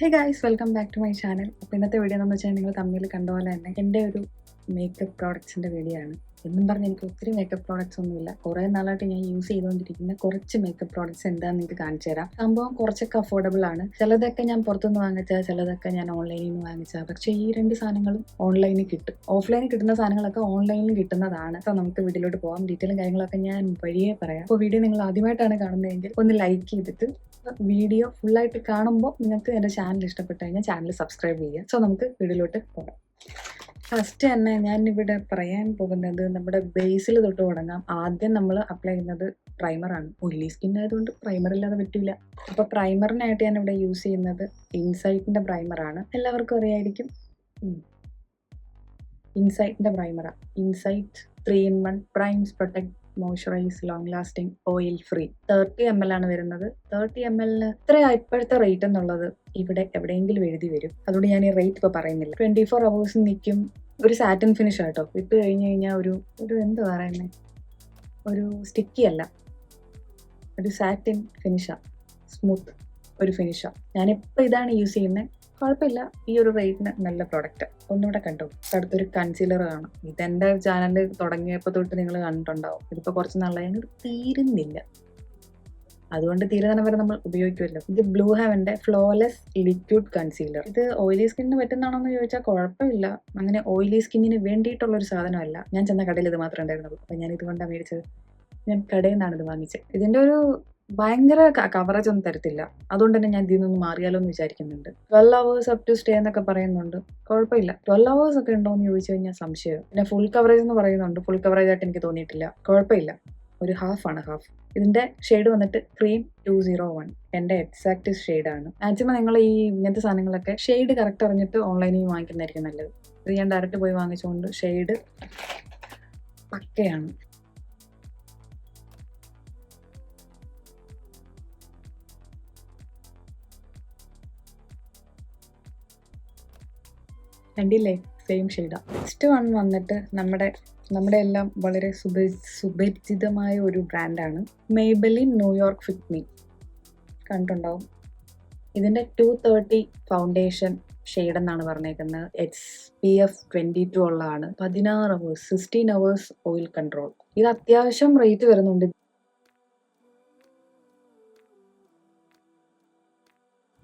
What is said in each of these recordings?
Hey guys welcome back to my channel അപ്പോൾ ഇന്നത്തെ video എന്ന് വെച്ചാൽ നിങ്ങൾ തമ്മിൽ കണ്ട പോലെ തന്നെ എന്റെ ഒരു മേക്കപ്പ് പ്രോഡക്ട്സിന്റെ വീഡിയോ ആണ്. എന്നും പറഞ്ഞ് എനിക്ക് ഒത്തിരി മേക്കപ്പ് പ്രോഡക്ട്സ് ഒന്നുമില്ല. കുറേ നാളായിട്ട് ഞാൻ യൂസ് ചെയ്തുകൊണ്ടിരിക്കുന്ന കുറച്ച് മേക്കപ്പ് പ്രോഡക്ട്സ് എന്താണെന്ന് നിങ്ങൾക്ക് കാണിച്ചു തരാം. സംഭവം കുറച്ചൊക്കെ അഫോർഡബിൾ ആണ്. ചിലതൊക്കെ ഞാൻ പുറത്തുനിന്ന് വാങ്ങിച്ച ചിലതൊക്കെ ഞാൻ ഓൺലൈനിൽ നിന്ന് വാങ്ങിച്ച. പക്ഷേ ഈ രണ്ട് സാധനങ്ങളും ഓൺലൈനിൽ കിട്ടും. ഓഫ്ലൈനിൽ കിട്ടുന്ന സാധനങ്ങളൊക്കെ ഓൺലൈനിൽ കിട്ടുന്നതാണ്. അപ്പോൾ നമുക്ക് വീട്ടിലോട്ട് പോകാം ഡീറ്റെയിലും കാര്യങ്ങളൊക്കെ ഞാൻ വഴിയേ പറയാം. അപ്പോൾ വീഡിയോ നിങ്ങൾ ആദ്യമായിട്ടാണ് കാണുന്നതെങ്കിൽ ഒന്ന് ലൈക്ക് ചെയ്തിട്ട് വീഡിയോ ഫുള്ളായിട്ട് കാണുമ്പോൾ നിങ്ങൾക്ക് എന്റെ ചാനൽ ഇഷ്ടപ്പെട്ട് കഴിഞ്ഞാൽ ചാനൽ സബ്സ്ക്രൈബ് ചെയ്യുക. സോ നമുക്ക് വീഡിയോയിലോട്ട് പോകാം. ഫസ്റ്റ് തന്നെ ഞാൻ ഇവിടെ പറയാൻ പോകുന്നത് നമ്മുടെ ബേസിൽ തൊട്ട് തുടങ്ങാം. ആദ്യം നമ്മൾ അപ്ലൈ ചെയ്യുന്നത് പ്രൈമറാണ് ഒല്ലി സ്കിൻ ആയതുകൊണ്ട് പ്രൈമർ ഇല്ലാതെ പറ്റില്ല അപ്പോൾ പ്രൈമറിനായിട്ട് ഞാൻ ഇവിടെ യൂസ് ചെയ്യുന്നത് ഇൻസൈറ്റിന്റെ പ്രൈമറാണ് എല്ലാവർക്കും അറിയായിരിക്കും. ഇൻസൈറ്റിന്റെ പ്രൈമറാണ് Insight three in one primes protect moisturise long lasting oil free. Thirty M L ആണ് വരുന്നത്. തേർട്ടി എം എല്ലിന് ഇത്രയാണ് ഇപ്പോഴത്തെ റേറ്റ് എന്നുള്ളത് ഇവിടെ എവിടെയെങ്കിലും എഴുതി വരും. അതുകൊണ്ട് ഞാൻ ഈ റേറ്റ് ഇപ്പോൾ പറയുന്നില്ല. ട്വന്റി ഫോർ അവേഴ്സ് നിൽക്കും ഒരു സാറ്റിൻ ഫിനിഷ് ആട്ടോ ഇട്ട് കഴിഞ്ഞ് കഴിഞ്ഞാൽ ഒരു ഒരു എന്ത് പറയുന്നത് ഒരു സ്റ്റിക്കി അല്ല. ഒരു സാറ്റിൻ ഫിനിഷാ സ്മൂത്ത് ഒരു ഫിനിഷാണ് ഞാനിപ്പോൾ ഇതാണ് യൂസ് ചെയ്യുന്നത് കുഴപ്പമില്ല. ഈ ഒരു റേറ്റിന് നല്ല പ്രോഡക്റ്റ് ഒന്നുകൂടെ കണ്ടു? അടുത്തൊരു കൺസീലർ കാണാം ഇതെന്റെ ചാനൽ തുടങ്ങിയപ്പോൾ തൊട്ട് നിങ്ങൾ കണ്ടിട്ടുണ്ടാവും. ഇതിപ്പോൾ കുറച്ച് നാളായി തീരുന്നില്ല. അതുകൊണ്ട് തീരുന്ന വരെ നമ്മൾ ഉപയോഗിക്കുമല്ലോ ഇത് ബ്ലൂ ഹാവന്റെ ഫ്ലോലെസ് ലിക്വിഡ് കൺസീലർ ഇത് ഓയിലി സ്കിന്നിന് പറ്റുന്നതാണോ എന്ന് ചോദിച്ചാൽ കുഴപ്പമില്ല. അങ്ങനെ ഓയിലി സ്കിന്നിന് വേണ്ടിയിട്ടുള്ള ഒരു സാധനമല്ല. ഞാൻ ചെന്ന കടയിൽ ഇത് മാത്രമേ ഉണ്ടായിരുന്നുള്ളൂ. അപ്പോൾ ഞാൻ ഇതുകൊണ്ടാണ് മേടിച്ചത്. ഞാൻ കടയിൽ നിന്നാണ് ഇത് വാങ്ങിച്ചത്. ഇതിന്റെ ഒരു ഭയങ്കര കവറേജ് ഒന്നും തരത്തില്ല. അതുകൊണ്ട് തന്നെ ഞാൻ ഇതിൽ മാറിയാലോ എന്ന് വിചാരിക്കുന്നുണ്ട്. Twelve hours up to stay എന്നൊക്കെ പറയുന്നുണ്ട്. കുഴപ്പമില്ല. ട്വൽവ് അവേഴ്സ് ഒക്കെ ഉണ്ടോ എന്ന് ചോദിച്ചു കഴിഞ്ഞാൽ സംശയം. പിന്നെ ഫുൾ കവറേജ് എന്ന് പറയുന്നുണ്ട്. ഫുൾ കവറേജ് ആയിട്ട് എനിക്ക് തോന്നിയിട്ടില്ല. കുഴപ്പമില്ല. ഒരു ഹാഫ് ആണ് ഹാഫ് ഇതിന്റെ ഷെയ്ഡ് വന്നിട്ട് ക്രീം ടു സീറോ വൺ എന്റെ എക്സാക്ട് ഷെയ്ഡാണ് മാക്സിമം നിങ്ങൾ ഈ ഇങ്ങനത്തെ സാധനങ്ങളൊക്കെ ഷെയ്ഡ് കറക്റ്റ് അറിഞ്ഞിട്ട് ഓൺലൈനിൽ വാങ്ങിക്കുന്നതായിരിക്കും നല്ലത്. ഇത് ഞാൻ ഡയറക്റ്റ് പോയി വാങ്ങിച്ചുകൊണ്ട് ഷെയ്ഡ് പക്കയാണ്. കണ്ടില്ലേ? സെയിം ഷെയ്ഡാണ് നെക്സ്റ്റ് വൺ വന്നിട്ട് നമ്മുടെ നമ്മുടെ എല്ലാം വളരെ സുപ സുപരിചിതമായ ഒരു ബ്രാൻഡാണ് Maybelline New York fit me കണ്ടുണ്ടാവും ഇതിന്റെ ടു തേർട്ടി ഫൗണ്ടേഷൻ ഷെയ്ഡ് എന്നാണ് പറഞ്ഞേക്കുന്നത്. H P F twenty two ഉള്ളതാണ്. പതിനാറ് hours sixteen hours oil control ഇത് അത്യാവശ്യം റേറ്റ് വരുന്നുണ്ട്.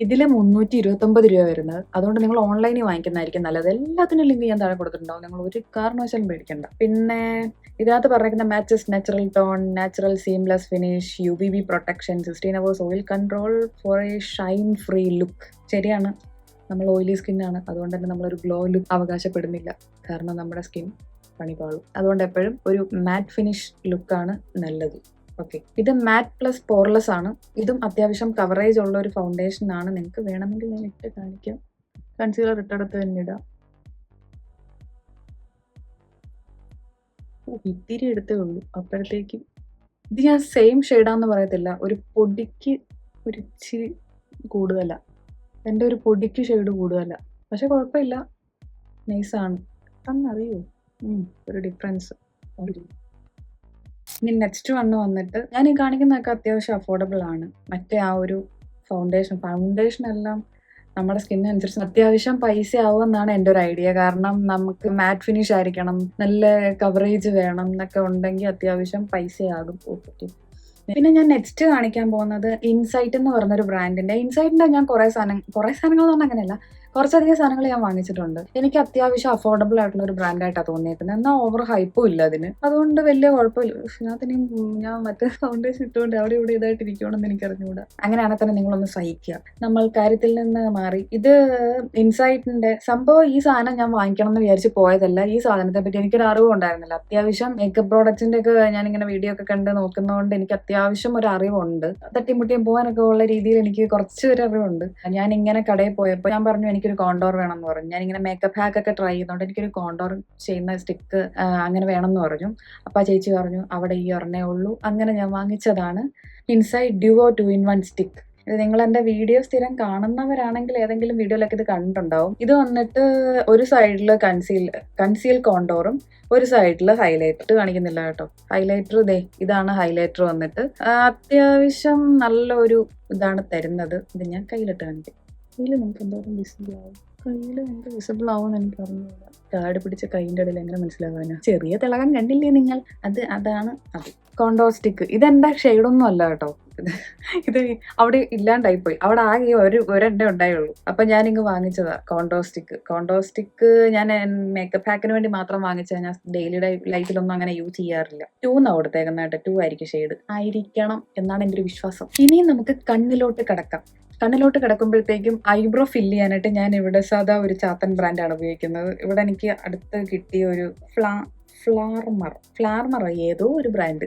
ഇതിൽ മുന്നൂറ്റി ഇരുപത്തൊമ്പത് രൂപ വരുന്നത്. അതുകൊണ്ട് നിങ്ങൾ ഓൺലൈനിൽ വാങ്ങിക്കുന്നതായിരിക്കും നല്ലത്. എല്ലാത്തിനും ലിങ്ക് ഞാൻ താഴെ കൊടുത്തിട്ടുണ്ടാവും. നിങ്ങൾ ഒരു കാരണവശാലും മേടിക്കണ്ട പിന്നെ ഇതിനകത്ത് പറഞ്ഞിരിക്കുന്ന matches natural tone natural seamless finish U V B protection sixteen hours oil control for a shine free look ശരിയാണ്. നമ്മൾ ഓയിലി ആണ്. അതുകൊണ്ട് തന്നെ നമ്മളൊരു ഗ്ലോ ലുക്ക് അവകാശപ്പെടുന്നില്ല. കാരണം നമ്മുടെ സ്കിൻ പണിപാളും. അതുകൊണ്ട് എപ്പോഴും ഒരു മാറ്റ് ഫിനിഷ് ലുക്കാണ് നല്ലത്. ഓക്കെ ഇത് മാറ്റ് പ്ലസ് പോർലെസ് ആണ്. ഇതും അത്യാവശ്യം കവറേജ് ഉള്ള ഒരു ഫൗണ്ടേഷൻ ആണ്. നിങ്ങൾക്ക് വേണമെങ്കിൽ ഞാൻ ഇട്ട് കാണിക്കാം. കൺസീലർ ഇട്ടടുത്ത് തന്നെ ഇടാം. ഇത്തിരി എടുത്തേ ഉള്ളൂ. അപ്പോഴത്തേക്കും ഇത് ഞാൻ സെയിം ഷെയ്ഡാന്ന് പറയത്തില്ല. ഒരു പൊടിക്ക് ഒരു ഇച്ചിരി കൂടുതല. എന്റെ ഒരു പൊടിക്ക് ഷെയ്ഡ് കൂടുതല. പക്ഷെ കുഴപ്പമില്ല. നൈസാണ് അന്നറിയോ ഒരു ഡിഫറൻസ് ഇനി നെക്സ്റ്റ് വണ്ണ് വന്നിട്ട് ഞാൻ ഈ കാണിക്കുന്നതൊക്കെ അത്യാവശ്യം അഫോർഡബിൾ ആണ്. മറ്റേ ആ ഒരു ഫൗണ്ടേഷൻ ഫൗണ്ടേഷൻ എല്ലാം നമ്മുടെ സ്കിന്നനുസരിച്ച് അത്യാവശ്യം പൈസ ആവുമെന്നാണ് എന്റെ ഒരു ഐഡിയ കാരണം നമുക്ക് മാറ്റ് ഫിനിഷ് ആയിരിക്കണം നല്ല കവറേജ് വേണം എന്നൊക്കെ ഉണ്ടെങ്കിൽ അത്യാവശ്യം പൈസയാകും ഓക്കെ പിന്നെ ഞാൻ നെക്സ്റ്റ് കാണിക്കാൻ പോകുന്നത് ഇൻസൈറ്റ് എന്ന് പറഞ്ഞൊരു ബ്രാൻഡിന്റെ ഇൻസൈറ്റിന്റെ ഞാൻ കുറേ സാധനം കുറേ സാധനങ്ങൾ എന്ന് പറഞ്ഞാൽ അങ്ങനെയല്ല. കുറച്ചധികം സാധനങ്ങൾ ഞാൻ വാങ്ങിച്ചിട്ടുണ്ട്. എനിക്ക് അത്യാവശ്യം അഫോർഡബിൾ ആയിട്ടുള്ള ഒരു ബ്രാൻഡായിട്ടാണ് തോന്നിയേക്കുന്നത്. എന്നാൽ ഓവർ ഹൈപ്പും ഇല്ല അതിന്. അതുകൊണ്ട് വലിയ കുഴപ്പമില്ല. ഞാൻ തന്നെ ഞാൻ മറ്റേ ഫൗണ്ടേഷൻ ഇട്ടുകൊണ്ട് അവിടെ ഇവിടെ ഇതായിട്ട് ഇരിക്കണമെന്ന് എനിക്ക് അറിഞ്ഞുകൂടാ അങ്ങനെയാണെങ്കിൽ തന്നെ നിങ്ങളൊന്ന് സഹിക്കുക. നമ്മൾ കാര്യത്തിൽ നിന്ന് മാറി. ഇത് ഇൻസൈറ്റിന്റെ സംഭവം ഈ സാധനം ഞാൻ വാങ്ങിക്കണം എന്ന് വിചാരിച്ച് പോയതല്ല. ഈ സാധനത്തെ പറ്റി എനിക്കൊരു അറിവ് ഉണ്ടായിരുന്നില്ല. അത്യാവശ്യം മേക്കപ്പ് പ്രോഡക്റ്റിന്റെ ഒക്കെ ഞാനിങ്ങനെ വീഡിയോ ഒക്കെ കണ്ട് നോക്കുന്നതുകൊണ്ട് എനിക്ക് അത്യാവശ്യം ഒരു അറിവുണ്ട്. തട്ടിമുട്ടിയും പോകാനൊക്കെ ഉള്ള രീതിയിൽ എനിക്ക് കുറച്ച് ഒരു അറിവുണ്ട്. ഞാൻ ഇങ്ങനെ കടയിൽ പോയപ്പോൾ ഞാൻ പറഞ്ഞു എനിക്കൊരു കോണ്ടോർ വേണം എന്ന് പറഞ്ഞു. ഞാൻ ഇങ്ങനെ മേക്കപ്പ് ഹാക്ക് ഒക്കെ ട്രൈ ചെയ്യുന്നതുകൊണ്ട് എനിക്കൊരു കോണ്ടോർ ചെയ്യുന്ന സ്റ്റിക്ക് അങ്ങനെ വേണം എന്ന് പറഞ്ഞു. അപ്പോൾ ആ ചേച്ചി പറഞ്ഞു അവിടെ ഈ ഒരെണ്ണേ ഉള്ളൂ. അങ്ങനെ ഞാൻ വാങ്ങിച്ചതാണ്. Inside duo two in one stick ഇത് നിങ്ങൾ എന്റെ വീഡിയോ സ്ഥിരം കാണുന്നവരാണെങ്കിൽ ഏതെങ്കിലും വീഡിയോയിലൊക്കെ ഇത് കണ്ടിട്ടുണ്ടാവും. ഇത് വന്നിട്ട് ഒരു സൈഡിൽ കൺസീൽ കൺസീൽ കോണ്ടോറും ഒരു സൈഡിൽ ഹൈലൈറ്റർ കാണിക്കുന്നില്ല കേട്ടോ. ഹൈലൈറ്റർ ഇതേ ഇതാണ് ഹൈലൈറ്റർ വന്നിട്ട്. അത്യാവശ്യം നല്ലൊരു ഇതാണ് തരുന്നത്. ഇത് ഞാൻ കയ്യിലിട്ട് കാണിക്കാം. കയ്യിൽ നമുക്ക് എന്തോരം വിസിബിൾ ആവും. കയ്യിൽ എന്ത് വിസിബിൾ ആവുമെന്ന് എനിക്ക് അറിഞ്ഞില്ല കാട് പിടിച്ച കൈന്റെ ഇടയിൽ എങ്ങനെ മനസ്സിലാവാനാ ചെറിയ തിളകം കണ്ടില്ലേ നിങ്ങൾ? അത് അതാണ് അത്. കോണ്ടോ സ്റ്റിക്ക് ഇതെന്താ ഷെയ്ഡൊന്നും അല്ല കേട്ടോ. ഇത് അവിടെ ഇല്ലാണ്ടായി പോയി അവിടെ ആകെ ഒരു ഒരെണ്ണേ ഉണ്ടായുള്ളൂ. അപ്പൊ ഞാനിങ്ങ് വാങ്ങിച്ചതാ കോണ്ടോ സ്റ്റിക്ക് കോണ്ടോ സ്റ്റിക്ക് ഞാൻ മേക്കപ്പ് പാക്കിന് വേണ്ടി മാത്രം വാങ്ങിച്ച ഞാൻ ഡെയിലി ലൈഫിലൊന്നും അങ്ങനെ യൂസ് ചെയ്യാറില്ല. ടൂ എന്നാ കൊടുത്തേക്കുന്നതായിട്ട് ടൂ ആയിരിക്കും ഷെയ്ഡ് ആയിരിക്കണം എന്നാണ് എന്റെ ഒരു വിശ്വാസം. ഇനി നമുക്ക് കണ്ണിലോട്ട് കിടക്കാം. കണ്ണിലോട്ട് കിടക്കുമ്പോഴത്തേക്കും ഐബ്രോ ഫില്ല് ചെയ്യാനായിട്ട് ഞാൻ ഇവിടെ സാധാ ഒരു ചാത്തൻ ബ്രാൻഡാണ് ഉപയോഗിക്കുന്നത്. ഇവിടെ എനിക്ക് അടുത്ത് കിട്ടിയ ഒരു ഫ്ലാ ഫ്ലാർമർ ഫ്ലാർമർ ഏതോ ഒരു ബ്രാൻഡ്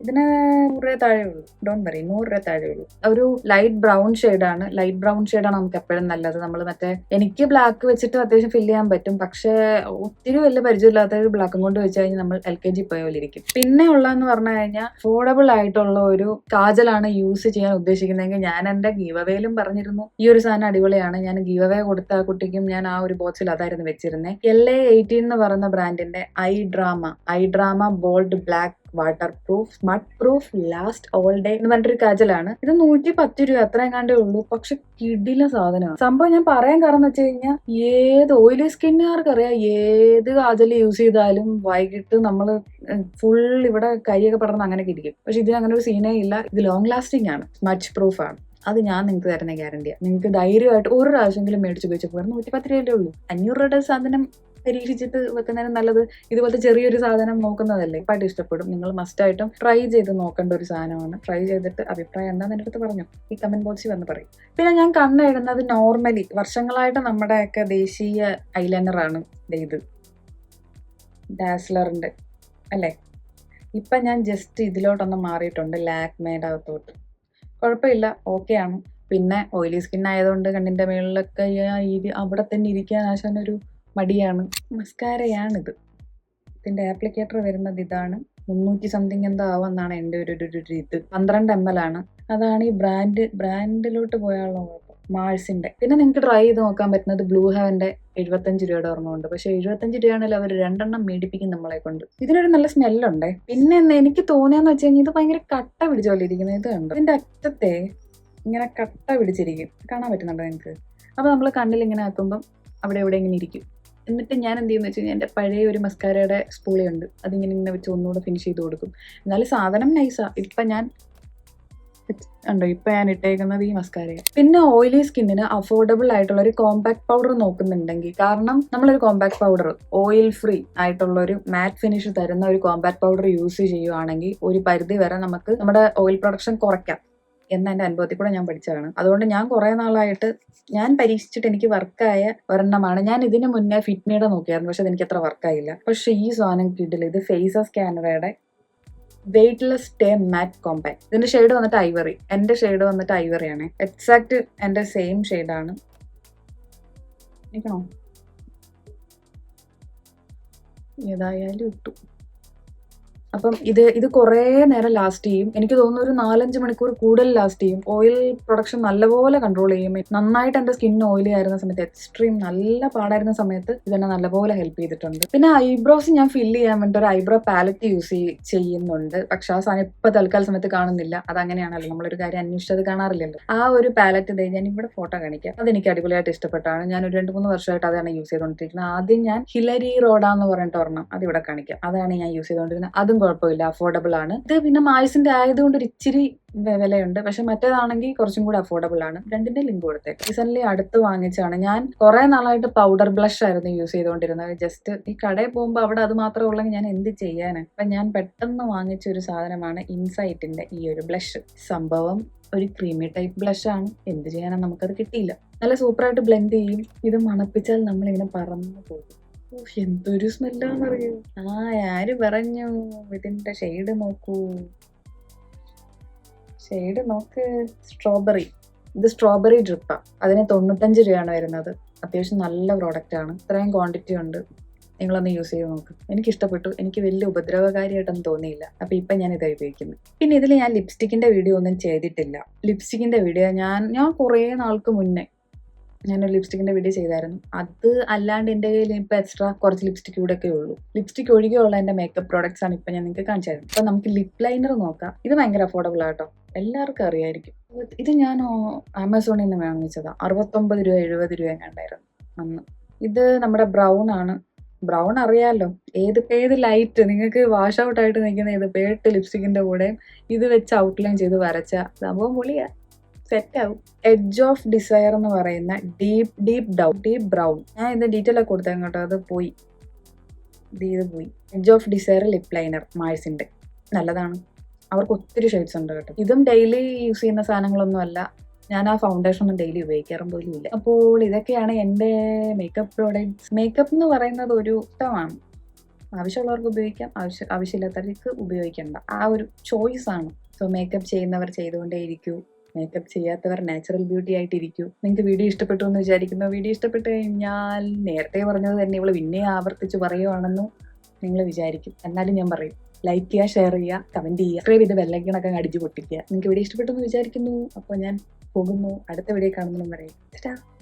ഇതിന് നൂറ് താഴെ ഉള്ളൂ. ഡോണ്ട് വറി നൂറ് രൂപ താഴെ ഉള്ളൂ. ഒരു ലൈറ്റ് ബ്രൗൺ ആണ്. ലൈറ്റ് ബ്രൗൺ ആണ് നമുക്ക് എപ്പോഴും നല്ലത്. നമ്മൾ മറ്റേ എനിക്ക് ബ്ലാക്ക് വെച്ചിട്ട് അത്യാവശ്യം ഫില്ല് ചെയ്യാൻ പറ്റും. പക്ഷേ ഒത്തിരി വലിയ പരിചയമില്ലാത്ത ഒരു ബ്ലാക്കും കൊണ്ട് വെച്ച് കഴിഞ്ഞാൽ നമ്മൾ എൽ കെ ജി പോയ പോലെ ഇരിക്കും. പിന്നെ ഉള്ളതെന്ന് പറഞ്ഞു കഴിഞ്ഞാൽ അഫോർഡബിൾ ആയിട്ടുള്ള ഒരു കാജലാണ് യൂസ് ചെയ്യാൻ ഉദ്ദേശിക്കുന്നതെങ്കിൽ ഞാൻ എന്റെ ഗീവവേയിലും പറഞ്ഞിരുന്നു. ഈ ഒരു സാധനം അടിപൊളിയാണ്. ഞാൻ ഗീവവേ കൊടുത്ത ആ കുട്ടിക്കും ഞാൻ ആ ഒരു ബോക്സിൽ അതായിരുന്നു വെച്ചിരുന്നത് എൽ എ എയ്റ്റീൻ എന്ന് പറയുന്ന ബ്രാൻഡിന്റെ eye drama. Eye drama bold black waterproof mud proof last all day എന്ന് പറഞ്ഞിട്ടൊരു കാജലാണ്. ഇത് നൂറ്റി പത്ത് രൂപ അത്ര എങ്ങാണ്ടേ ഉള്ളൂ. പക്ഷെ കിടില സാധനമാണ് സംഭവം ഞാൻ പറയാൻ കാരണം എന്ന് വെച്ച് കഴിഞ്ഞാൽ ഏത് ഓയിലി സ്കിന്നുകാർക്ക് അറിയാം ഏത് കാജൽ യൂസ് ചെയ്താലും വൈകിട്ട് നമ്മൾ ഫുൾ ഇവിടെ കരിയൊക്കെ പടർന്ന് അങ്ങനെ കിടിക്കും. പക്ഷെ ഇതിന് അങ്ങനെ ഒരു സീനേ ഇല്ല. ഇത് ലോങ് ലാസ്റ്റിംഗ് ആണ്. സ്മച്ച് പ്രൂഫ് ആണ്. അത് ഞാൻ നിങ്ങൾക്ക് തരുന്ന ഗ്യാരണ്ടിയാണ് നിങ്ങൾക്ക് ധൈര്യമായിട്ട് ഒരു പ്രാവശ്യമെങ്കിലും മേടിച്ച് ഉപയോഗിച്ച് പോകാൻ നൂറ്റി പത്ത് രൂപയല്ലേ ഉള്ളൂ. അഞ്ഞൂറ് രൂപയുടെ സാധനം പരീക്ഷിച്ചിട്ട് വെക്കുന്നതിന് നല്ലത് ഇതുപോലത്തെ ചെറിയൊരു സാധനം നോക്കുന്നതല്ലേ? ഇപ്പായിട്ട് ഇഷ്ടപ്പെടും. നിങ്ങൾ മസ്റ്റ് മസ്റ്റായിട്ടും ട്രൈ ചെയ്ത് നോക്കേണ്ട ഒരു സാധനമാണ്. ട്രൈ ചെയ്തിട്ട് അഭിപ്രായം എന്താന്ന് എന്റെ അടുത്ത് പറഞ്ഞു. ഈ കമന്റ് ബോക്സിൽ വന്ന് പറയും. പിന്നെ ഞാൻ കണ്ണിടുന്നത് നോർമലി വർഷങ്ങളായിട്ട് നമ്മുടെയൊക്കെ ദേശീയ ഐലൈനറാണ് ഇത്. ഡാസ്ലറിന്റെ അല്ലേ? ഇപ്പൊ ഞാൻ ജസ്റ്റ് ഇതിലോട്ടൊന്ന് മാറിയിട്ടുണ്ട്. ലാക്മേഡ് അകത്തോട്ട്. കുഴപ്പമില്ല. ഓക്കെ ആണ്. പിന്നെ ഓയിലി സ്കിൻ ആയതുകൊണ്ട് കണ്ണിന്റെ മേളിലൊക്കെ അവിടെ തന്നെ ഇരിക്കാൻ ആശാനൊരു മടിയാണ്. മസ്കാരയാണിത് ഇതിന്റെ ആപ്ലിക്കേറ്റർ വരുന്നത് ഇതാണ്. മുന്നൂറ്റി സംതിങ് എന്തോ ആവുമെന്നാണ് എന്റെ ഒരു ഒരു ഇത്. പന്ത്രണ്ട് എം എൽ ആണ്. അതാണ് ഈ ബ്രാൻഡ് ബ്രാൻഡിലോട്ട് പോയാലുള്ള കുഴപ്പം. മാൾസിന്റെ പിന്നെ നിങ്ങൾക്ക് ട്രൈ ചെയ്ത് നോക്കാൻ പറ്റുന്നത് ബ്ലൂ ഹെവന്റെ എഴുപത്തഞ്ച് രൂപയുടെ ഓർമ്മ ഉണ്ട്. പക്ഷേ എഴുപത്തഞ്ച് രൂപയാണെങ്കിൽ അവർ രണ്ടെണ്ണം മേടിപ്പിക്കും നമ്മളെ കൊണ്ട്. ഇതിനൊരു നല്ല സ്മെല്ലുണ്ടേ പിന്നെ എനിക്ക് തോന്നിയെന്ന് വെച്ച് കഴിഞ്ഞാൽ ഇത് ഭയങ്കര കട്ട പിടിച്ച പോലെ ഇരിക്കുന്നത്. ഇത് കണ്ടോ? ഇതിന്റെ അറ്റത്തെ ഇങ്ങനെ കട്ട പിടിച്ചിരിക്കും. കാണാൻ പറ്റുന്നുണ്ടോ നിങ്ങൾക്ക്? അപ്പോൾ നമ്മൾ കണ്ണിൽ ഇങ്ങനെ ആക്കുമ്പം അവിടെ എവിടെ ഇങ്ങനെ ഇരിക്കും. എന്നിട്ട് ഞാൻ എന്ത് ചെയ്യുന്ന വെച്ച് കഴിഞ്ഞാൽ എന്റെ പഴയ ഒരു മസ്കാരയുടെ സ്പൂളിയുണ്ട് അതിങ്ങനെ ഇങ്ങനെ വെച്ച് ഒന്നുകൂടെ ഫിനിഷ് ചെയ്ത് കൊടുക്കും. എന്നാലും സാധനം നൈസാ ഇപ്പം ഞാൻ ഉണ്ടോ ഇപ്പം ഞാൻ ഇട്ടേക്കുന്നത് ഈ മസ്കാരയാണ് പിന്നെ ഓയിലി സ്കിന്നിന് അഫോർഡബിൾ ആയിട്ടുള്ള ഒരു കോമ്പാക്ട് പൗഡർ നോക്കുന്നുണ്ടെങ്കിൽ കാരണം നമ്മളൊരു കോമ്പാക്ട് പൗഡർ ഓയിൽ ഫ്രീ ആയിട്ടുള്ള ഒരു മാറ്റ് ഫിനിഷ് തരുന്ന ഒരു കോമ്പാക്ട് പൗഡർ യൂസ് ചെയ്യുവാണെങ്കിൽ ഒരു പരിധി വരെ നമുക്ക് നമ്മുടെ ഓയിൽ പ്രൊഡക്ഷൻ കുറയ്ക്കാം. എന്ന എന്റെ അനുഭവത്തിൽ കൂടെ ഞാൻ പഠിച്ചതാണ്. അതുകൊണ്ട് ഞാൻ കുറേ നാളായിട്ട് ഞാൻ പരീക്ഷിച്ചിട്ട് എനിക്ക് വർക്കായ ഒരെണ്ണമാണ്. ഞാൻ ഇതിന് മുന്നേ ഫിറ്റ്മിയുടെ നോക്കിയായിരുന്നു പക്ഷെ അതെനിക്ക് അത്ര വർക്കായില്ല. പക്ഷെ ഈ സാധനം കിട്ടില്ല. ഇത് ഫേസ് സ്കാനറയുടെ വെയ്റ്റ്ലെസ് ടേ മാറ്റ് കോമ്പാക്ട് ഇതിന്റെ ഷെയ്ഡ് വന്നിട്ട് ഐവറി എന്റെ ഷെയ്ഡ് വന്നിട്ട് ഐവറിയാണ് എക്സാക്ട് എന്റെ സെയിം ഷെയ്ഡാണ് നിൽക്കണോ ഏതായാലും ഇട്ടു. അപ്പം ഇത് ഇത് കുറേ നേരം ലാസ്റ്റ് ചെയ്യും. എനിക്ക് തോന്നുന്നു ഒരു നാലഞ്ച് മണിക്കൂർ കൂടുതൽ ലാസ്റ്റ് ചെയ്യും. ഓയിൽ പ്രൊഡക്ഷൻ നല്ലപോലെ കൺട്രോൾ ചെയ്യും. നന്നായിട്ട് എന്റെ സ്കിൻ ഓയിലി ആയിരുന്ന സമയത്ത് എക്സ്ട്രീം നല്ല പാടായിരുന്ന സമയത്ത് ഇതെന്നെ നല്ലപോലെ ഹെൽപ്പ് ചെയ്തിട്ടുണ്ട്. പിന്നെ ഐബ്രോസ് ഞാൻ ഫില്ല് ചെയ്യാൻ വേണ്ടി ഒരു ഐബ്രോ പാലറ്റ് യൂസ് ചെയ്യുന്നുണ്ട്. പക്ഷെ ആ സാധനം ഇപ്പൊ തൽക്കാല സമയത്ത് കാണുന്നില്ല. അതങ്ങനെയാണല്ലോ. നമ്മളൊരു കാര്യം അന്വേഷിച്ചത് കാണാറില്ലല്ലോ. ആ ഒരു പാലറ്റ് ഇതേ ഞാൻ ഇവിടെ ഫോട്ടോ കാണിക്കാം. അത് എനിക്ക് അടിപൊളിയായിട്ട് ഇഷ്ടപ്പെട്ടാണ്. ഞാൻ ഒരു രണ്ട് മൂന്ന് വർഷമായിട്ട് അതാണ് യൂസ് ചെയ്തുകൊണ്ടിരിക്കുന്നത്. ആദ്യം ഞാൻ ഹിലരി റോഡാന്ന് പറഞ്ഞിട്ട് ഒരെണ്ണം അത് ഇവിടെ കാണിക്കാം. അതാണ് ഞാൻ യൂസ് ചെയ്തുകൊണ്ടിരുന്നത്. അതും കുഴപ്പമില്ല അഫോർഡബിൾ ആണ്. ഇത് പിന്നെ മായുസിന്റെ ആയതുകൊണ്ട് ഒരു ഇച്ചിരി വിലയുണ്ട്. പക്ഷെ മറ്റേതാണെങ്കിൽ കുറച്ചും കൂടി അഫോർഡബിൾ ആണ്. രണ്ടിന്റെ ലിങ്ക് കൊടുത്തേക്ക്. റീസെന്റ് അടുത്ത് വാങ്ങിച്ചാണ് ഞാൻ കുറെ നാളായിട്ട് പൗഡർ ബ്ലഷ് ആയിരുന്നു യൂസ് ചെയ്തുകൊണ്ടിരുന്നത്. ജസ്റ്റ് ഈ കടയിൽ പോകുമ്പോൾ അവിടെ അത് മാത്രമേ ഉള്ളെങ്കിൽ ഞാൻ എന്ത് ചെയ്യാന്? അപ്പൊ ഞാൻ പെട്ടെന്ന് വാങ്ങിച്ച ഒരു സാധനമാണ് ഇൻസൈറ്റിന്റെ ഈ ഒരു ബ്ലഷ് സംഭവം ഒരു ക്രീമി ടൈപ്പ് ബ്ലഷ് ആണ്. എന്ത് ചെയ്യാനാ? നമുക്കത് കിട്ടിയില്ല. നല്ല സൂപ്പറായിട്ട് ബ്ലെൻഡ് ചെയ്യും. ഇത് മണപ്പിച്ചാൽ നമ്മളിങ്ങനെ പറന്നു പോകും. എന്തൊരു സ്മെല്ലാന്നറിയോ? ആ ആര് പറഞ്ഞു? ഇതിന്റെ ഷെയ്ഡ് നോക്കൂ. ഷെയ്ഡ് നോക്ക് സ്ട്രോബെറി ഇത് സ്ട്രോബെറി ഡ്രിപ്പാ അതിന് തൊണ്ണൂറ്റഞ്ച് രൂപയാണ് വരുന്നത്. അത്യാവശ്യം നല്ല പ്രോഡക്റ്റ് ആണ്. ഇത്രയും ക്വാണ്ടിറ്റി ഉണ്ട്. നിങ്ങളൊന്ന് യൂസ് ചെയ്ത് നോക്ക്. എനിക്ക് ഇഷ്ടപ്പെട്ടു എനിക്ക് വലിയ ഉപദ്രവകാരിയായിട്ടൊന്നും തോന്നിയില്ല. അപ്പൊ ഇപ്പൊ ഞാൻ ഇത് ഉപയോഗിക്കുന്നു. പിന്നെ ഇതിൽ ഞാൻ ലിപ്സ്റ്റിക്കിന്റെ വീഡിയോ ഒന്നും ചെയ്തിട്ടില്ല. ലിപ്സ്റ്റിക്കിന്റെ വീഡിയോ ഞാൻ ഞാൻ കുറേ നാൾക്ക് മുന്നേ ഞാനൊരു ലിപ്സ്റ്റിക്കിന്റെ വീഡിയോ ചെയ്തായിരുന്നു. അത് അല്ലാണ്ട് എന്റെ കയ്യിൽ ഇപ്പൊ എക്സ്ട്രാ കുറച്ച് ലിപ്സ്റ്റിക് കൂടെ ഒക്കെ ഉള്ളൂ. ലിപ്സ്റ്റിക് ഒഴികെയുള്ള എന്റെ മേക്കപ്പ് പ്രോഡക്ട്സ് ആണ് ഇപ്പൊ ഞാൻ നിങ്ങൾക്ക് കാണിച്ചു തരുന്നത്. അപ്പൊ നമുക്ക് ലിപ് ലൈനർ നോക്കാം. ഇത് ഭയങ്കര അഫോർഡബിൾ ആട്ടോ. എല്ലാവർക്കും അറിയായിരിക്കും. ഇത് ഞാൻ ആമസോണിൽ നിന്ന് വാങ്ങിച്ചതാ. അറുപത്തൊമ്പത് രൂപ എഴുപത് രൂപ കണ്ടായിരുന്നു അന്ന്. ഇത് നമ്മുടെ ബ്രൗൺ ആണ്. ബ്രൗൺ അറിയാലോ. ഏത് ഏത് ലൈറ്റ് നിങ്ങൾക്ക് വാഷ് ഔട്ട് ആയിട്ട് നിൽക്കുന്ന ഏത് പേട്ട് ലിപ്സ്റ്റിക്കിന്റെ കൂടെയും ഇത് വെച്ച് ഔട്ട്ലൈൻ ചെയ്ത് വരച്ച സംഭവം പൊളിയാ. സെറ്റ് ആവും എഡ്ജ് ഓഫ് ഡിസയർ എന്ന് പറയുന്ന ഡീപ് ഡീപ് ഡൗ ഡീപ് ബ്രൗൺ ഞാൻ ഇത് ഡീറ്റെയിൽ ഒക്കെ കൊടുത്തേ കേട്ടോ. അത് പോയി. ഇത് പോയി. Edge of desire lip liner മാഴ്സിന്റെ നല്ലതാണ്. അവർക്ക് ഒത്തിരി ഷെയ്ഡ്സ് ഉണ്ട് കേട്ടോ. ഇതും ഡെയിലി യൂസ് ചെയ്യുന്ന സാധനങ്ങളൊന്നും അല്ല. ഞാൻ ആ ഫൗണ്ടേഷൻ ഒന്നും ഡെയിലി ഉപയോഗിക്കാറും പോലും ഇല്ല. അപ്പോൾ ഇതൊക്കെയാണ് എന്റെ മേക്കപ്പ് പ്രോഡക്ട്സ് മേക്കപ്പ് എന്ന് പറയുന്നത് ഒരു ഇഷ്ടമാണ്. ആവശ്യമുള്ളവർക്ക് ഉപയോഗിക്കാം. ആവശ്യ ആവശ്യമില്ലാത്തവർക്ക് ഉപയോഗിക്കേണ്ട. ആ ഒരു ചോയ്സ് ആണ്. സോ മേക്കപ്പ് ചെയ്യുന്നവർ ചെയ്തുകൊണ്ടേ ഇരിക്കൂ മേക്കപ്പ് ചെയ്യാത്തവർ നാച്ചുറൽ ബ്യൂട്ടി ആയിട്ടിരിക്കൂ. നിങ്ങൾക്ക് വീഡിയോ ഇഷ്ടപ്പെട്ടു എന്ന് വിചാരിക്കുന്നു. വീഡിയോ ഇഷ്ടപ്പെട്ട് കഴിഞ്ഞാൽ നേരത്തെ പറഞ്ഞത് തന്നെ ഇവൾ പിന്നെ ആവർത്തിച്ച് പറയുവാണെന്ന് നിങ്ങൾ വിചാരിക്കും. എന്നാലും ഞാൻ പറയും. ലൈക്ക് ചെയ്യുക ഷെയർ ചെയ്യുക കമന്റ് ചെയ്യുക. സബ്സ്ക്രൈബ് ചെയ്ത് ബെല്ലൈക്കണൊക്കെ അടിച്ചു പൊട്ടിക്കുക. നിങ്ങൾക്ക് വീഡിയോ ഇഷ്ടപ്പെട്ടു എന്ന് വിചാരിക്കുന്നു. അപ്പോൾ ഞാൻ പോകുന്നു. അടുത്ത വീഡിയോ കാണുന്നതിനും പറയും